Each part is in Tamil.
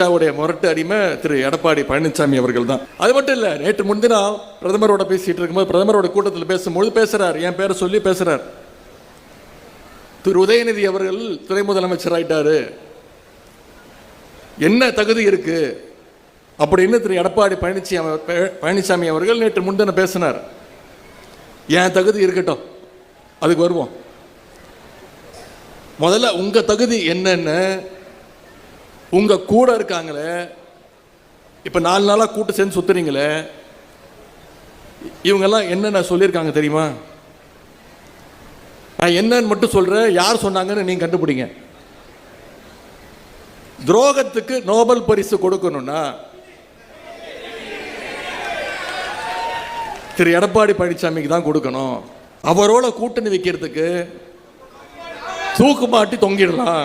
திமுகவுடைய முரட்டு அடிமை திரு எடப்பாடி பழனிசாமி அவர்கள் தான் அது மட்டும் இல்ல நேற்று முன்தினம் பிரதமரோட பேசிட்டு இருக்கும்போது பிரதமரோட கூட்டத்தில் பேசும்பொழுது பேசுறார் என் பேரை சொல்லி பேசுறார். திரு உதயநிதி அவர்கள் துணை முதலமைச்சர் ஆயிட்டாரு. என்ன தகுதி இருக்கு? அப்படின்னு திரு எடப்பாடி பழனிசாமி பழனிசாமி அவர்கள் நேற்று முன்தினம் பேசினார். என் தகுதி இருக்கட்டும் அதுக்கு வருவோம். முதல்ல உங்க தகுதி என்னன்னு உங்கள் கூட இருக்காங்களே இப்போ நாலு நாளாக கூட்டு சேர்ந்து சுற்றுறீங்களே இவங்கெல்லாம் என்னென்ன சொல்லியிருக்காங்க தெரியுமா? நான் என்னன்னு மட்டும் சொல்கிறேன் யார் சொன்னாங்கன்னு நீங்கள் கண்டுபிடிங்க. துரோகத்துக்கு நோபல் பரிசு கொடுக்கணும்னா திரு எடப்பாடி பழனிசாமிக்கு தான் கொடுக்கணும். அவரோட கூட்டணி வைக்கிறதுக்கு தூக்கு மாட்டி தொங்கிடலாம்.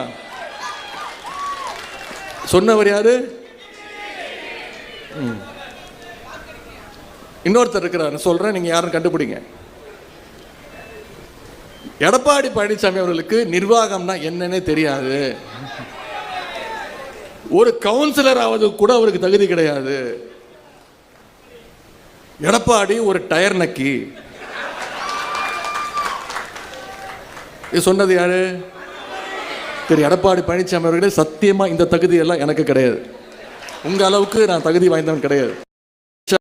சொன்னவர் யாரு? ம். இன்னொருத்தர் இருக்கிறார். சொல்றேன் நீங்க யாரும் கண்டுபிடிங்க. எடப்பாடி பழனிசாமி அவர்களுக்கு நிர்வாகம்னா என்னன்னே தெரியாது. ஒரு கவுன்சிலர் ஆவது கூட அவருக்கு தகுதி கிடையாது. எடப்பாடி ஒரு டயர் நக்கி. இது சொன்னது யாரு? திரு எடப்பாடி பழனிசாமி அவர்களே சத்தியமாக இந்த தகுதியெல்லாம் எனக்கு கிடையாது. உங்கள் அளவுக்கு நான் தகுதி வாய்ந்தவன் கிடையாது.